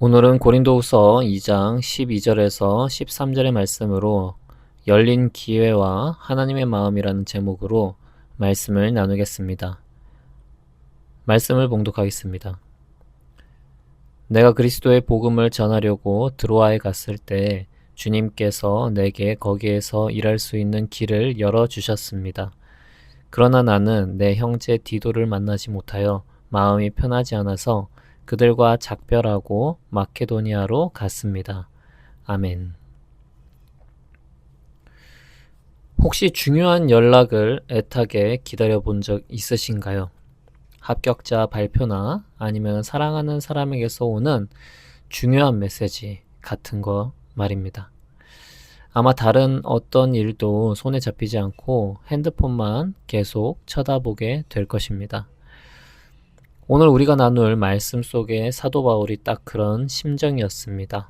오늘은 고린도후서 2장 12절에서 13절의 말씀으로 열린 기회와 하나님의 마음이라는 제목으로 말씀을 나누겠습니다. 말씀을 봉독하겠습니다. 내가 그리스도의 복음을 전하려고 드로아에 갔을 때 주님께서 내게 거기에서 일할 수 있는 길을 열어 주셨습니다. 그러나 나는 내 형제 디도를 만나지 못하여 마음이 편하지 않아서 그들과 작별하고 마케도니아로 갔습니다. 아멘. 혹시 중요한 연락을 애타게 기다려 본 적 있으신가요? 합격자 발표나 아니면 사랑하는 사람에게서 오는 중요한 메시지 같은 거 말입니다. 아마 다른 어떤 일도 손에 잡히지 않고 핸드폰만 계속 쳐다보게 될 것입니다. 오늘 우리가 나눌 말씀 속에 사도 바울이 딱 그런 심정이었습니다.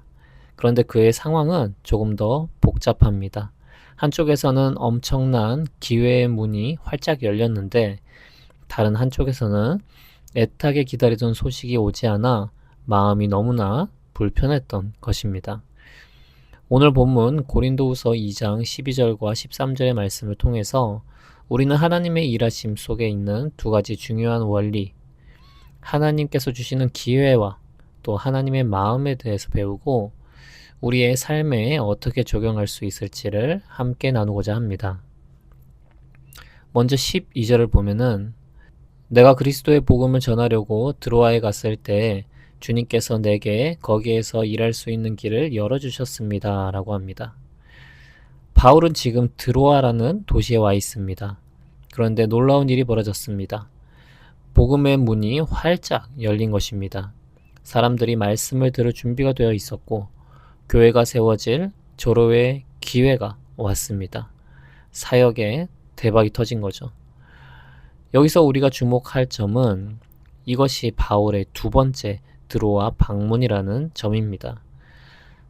그런데 그의 상황은 조금 더 복잡합니다. 한쪽에서는 엄청난 기회의 문이 활짝 열렸는데 다른 한쪽에서는 애타게 기다리던 소식이 오지 않아 마음이 너무나 불편했던 것입니다. 오늘 본문 고린도후서 2장 12절과 13절의 말씀을 통해서 우리는 하나님의 일하심 속에 있는 두 가지 중요한 원리, 하나님께서 주시는 기회와 또 하나님의 마음에 대해서 배우고 우리의 삶에 어떻게 적용할 수 있을지를 함께 나누고자 합니다. 먼저 12절을 보면은 내가 그리스도의 복음을 전하려고 드로아에 갔을 때 주님께서 내게 거기에서 일할 수 있는 길을 열어주셨습니다. 라고 합니다. 바울은 지금 드로아라는 도시에 와 있습니다. 그런데 놀라운 일이 벌어졌습니다. 복음의 문이 활짝 열린 것입니다. 사람들이 말씀을 들을 준비가 되어 있었고, 교회가 세워질 조로의 기회가 왔습니다. 사역에 대박이 터진 거죠. 여기서 우리가 주목할 점은 이것이 바울의 두 번째 드로아 방문이라는 점입니다.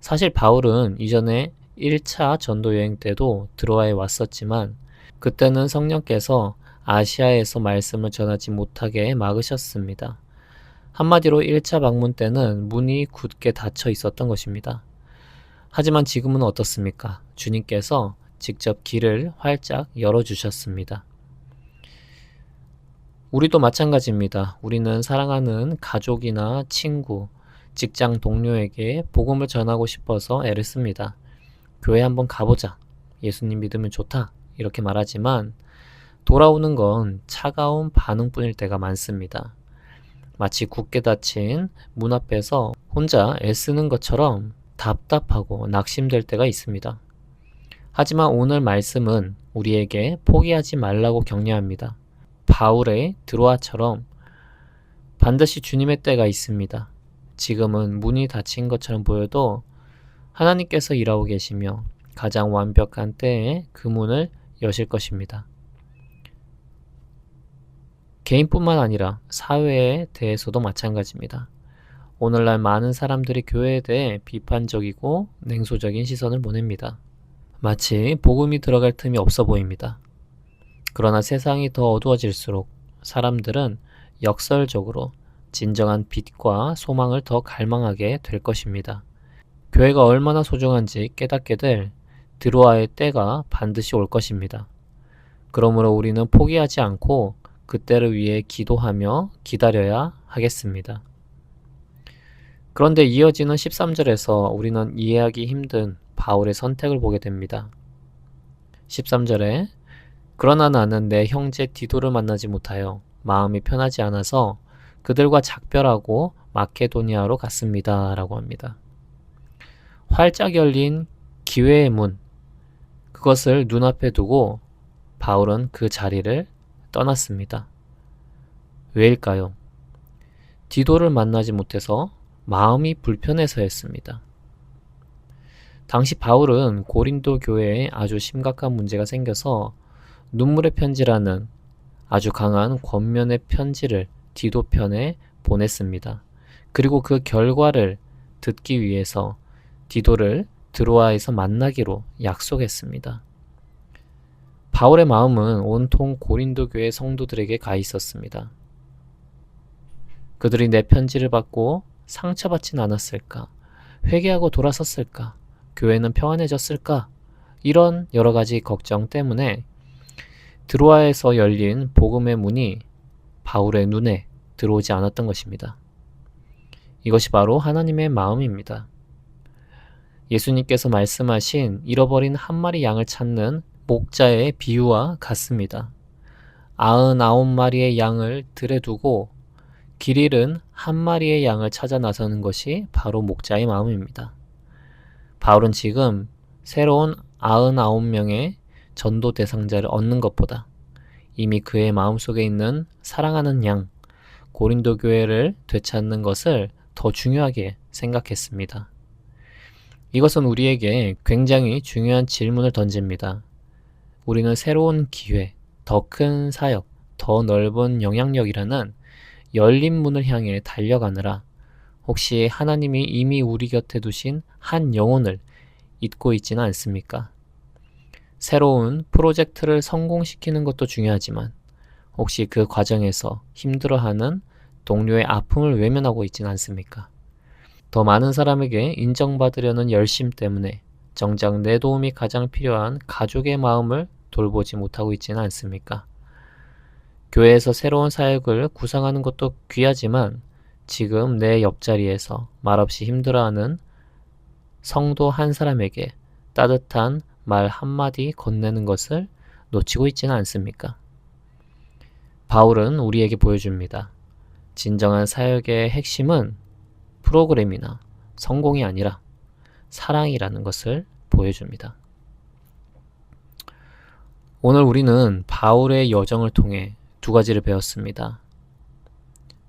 사실 바울은 이전에 1차 전도 여행 때도 드로아에 왔었지만 그때는 성령께서 아시아에서 말씀을 전하지 못하게 막으셨습니다. 한마디로 1차 방문 때는 문이 굳게 닫혀 있었던 것입니다. 하지만 지금은 어떻습니까? 주님께서 직접 길을 활짝 열어주셨습니다. 우리도 마찬가지입니다. 우리는 사랑하는 가족이나 친구, 직장 동료에게 복음을 전하고 싶어서 애를 씁니다. 교회 한번 가보자. 예수님 믿으면 좋다. 이렇게 말하지만 돌아오는 건 차가운 반응뿐일 때가 많습니다. 마치 굳게 닫힌 문 앞에서 혼자 애쓰는 것처럼 답답하고 낙심될 때가 있습니다. 하지만 오늘 말씀은 우리에게 포기하지 말라고 격려합니다. 바울의 드로아처럼 반드시 주님의 때가 있습니다. 지금은 문이 닫힌 것처럼 보여도 하나님께서 일하고 계시며 가장 완벽한 때에 그 문을 여실 것입니다. 개인뿐만 아니라 사회에 대해서도 마찬가지입니다. 오늘날 많은 사람들이 교회에 대해 비판적이고 냉소적인 시선을 보냅니다. 마치 복음이 들어갈 틈이 없어 보입니다. 그러나 세상이 더 어두워질수록 사람들은 역설적으로 진정한 빛과 소망을 더 갈망하게 될 것입니다. 교회가 얼마나 소중한지 깨닫게 될 드로아의 때가 반드시 올 것입니다. 그러므로 우리는 포기하지 않고 그때를 위해 기도하며 기다려야 하겠습니다. 그런데 이어지는 13절에서 우리는 이해하기 힘든 바울의 선택을 보게 됩니다. 13절에 그러나 나는 내 형제 디도를 만나지 못하여 마음이 편하지 않아서 그들과 작별하고 마케도니아로 갔습니다. 라고 합니다. 활짝 열린 기회의 문, 그것을 눈앞에 두고 바울은 그 자리를 떠났습니다. 왜일까요? 디도를 만나지 못해서 마음이 불편해서였습니다. 당시 바울은 고린도 교회에 아주 심각한 문제가 생겨서 눈물의 편지라는 아주 강한 권면의 편지를 디도 편에 보냈습니다. 그리고 그 결과를 듣기 위해서 디도를 드로아에서 만나기로 약속했습니다. 바울의 마음은 온통 고린도 교회 성도들에게 가 있었습니다. 그들이 내 편지를 받고 상처받진 않았을까? 회개하고 돌아섰을까? 교회는 평안해졌을까? 이런 여러 가지 걱정 때문에 드로아에서 열린 복음의 문이 바울의 눈에 들어오지 않았던 것입니다. 이것이 바로 하나님의 마음입니다. 예수님께서 말씀하신 잃어버린 한 마리 양을 찾는 목자의 비유와 같습니다. 아흔아홉 마리의 양을 들에 두고 길 잃은 한 마리의 양을 찾아 나서는 것이 바로 목자의 마음입니다. 바울은 지금 새로운 아흔아홉 명의 전도 대상자를 얻는 것보다 이미 그의 마음속에 있는 사랑하는 양, 고린도 교회를 되찾는 것을 더 중요하게 생각했습니다. 이것은 우리에게 굉장히 중요한 질문을 던집니다. 우리는 새로운 기회, 더 큰 사역, 더 넓은 영향력이라는 열린 문을 향해 달려가느라 혹시 하나님이 이미 우리 곁에 두신 한 영혼을 잊고 있지는 않습니까? 새로운 프로젝트를 성공시키는 것도 중요하지만 혹시 그 과정에서 힘들어하는 동료의 아픔을 외면하고 있지는 않습니까? 더 많은 사람에게 인정받으려는 열심 때문에 정작 내 도움이 가장 필요한 가족의 마음을 돌보지 못하고 있지는 않습니까? 교회에서 새로운 사역을 구상하는 것도 귀하지만 지금 내 옆자리에서 말없이 힘들어하는 성도 한 사람에게 따뜻한 말 한마디 건네는 것을 놓치고 있지는 않습니까? 바울은 우리에게 보여줍니다. 진정한 사역의 핵심은 프로그램이나 성공이 아니라 사랑이라는 것을 보여줍니다. 오늘 우리는 바울의 여정을 통해 두 가지를 배웠습니다.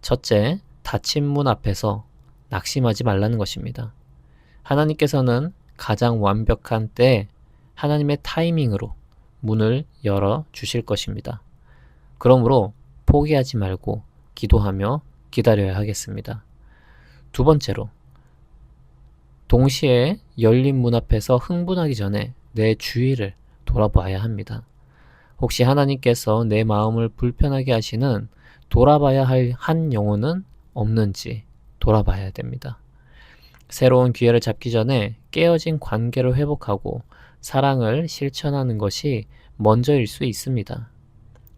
첫째, 닫힌 문 앞에서 낙심하지 말라는 것입니다. 하나님께서는 가장 완벽한 때 하나님의 타이밍으로 문을 열어 주실 것입니다. 그러므로 포기하지 말고 기도하며 기다려야 하겠습니다. 두 번째로, 동시에 열린 문 앞에서 흥분하기 전에 내 주위를 돌아봐야 합니다. 혹시 하나님께서 내 마음을 불편하게 하시는 돌아봐야 할 한 영혼은 없는지 돌아봐야 됩니다. 새로운 기회를 잡기 전에 깨어진 관계를 회복하고 사랑을 실천하는 것이 먼저일 수 있습니다.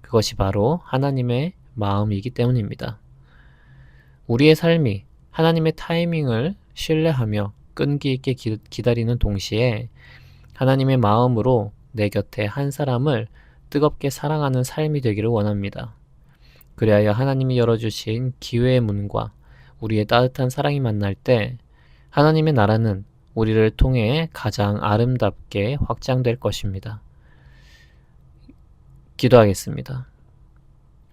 그것이 바로 하나님의 마음이기 때문입니다. 우리의 삶이 하나님의 타이밍을 신뢰하며 끈기 있게 기, 기다리는 동시에 하나님의 마음으로 내 곁에 한 사람을 뜨겁게 사랑하는 삶이 되기를 원합니다. 그리하여 하나님이 열어주신 기회의 문과 우리의 따뜻한 사랑이 만날 때 하나님의 나라는 우리를 통해 가장 아름답게 확장될 것입니다. 기도하겠습니다.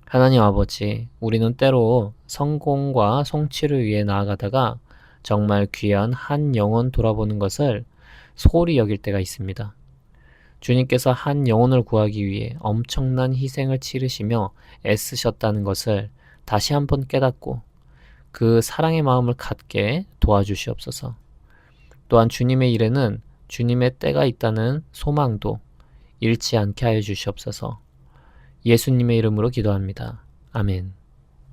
하나님 아버지, 우리는 때로 성공과 성취를 위해 나아가다가 정말 귀한 한 영혼 돌아보는 것을 소홀히 여길 때가 있습니다. 주님께서 한 영혼을 구하기 위해 엄청난 희생을 치르시며 애쓰셨다는 것을 다시 한번 깨닫고 그 사랑의 마음을 갖게 도와주시옵소서. 또한 주님의 일에는 주님의 때가 있다는 소망도 잃지 않게 하여 주시옵소서. 예수님의 이름으로 기도합니다. 아멘.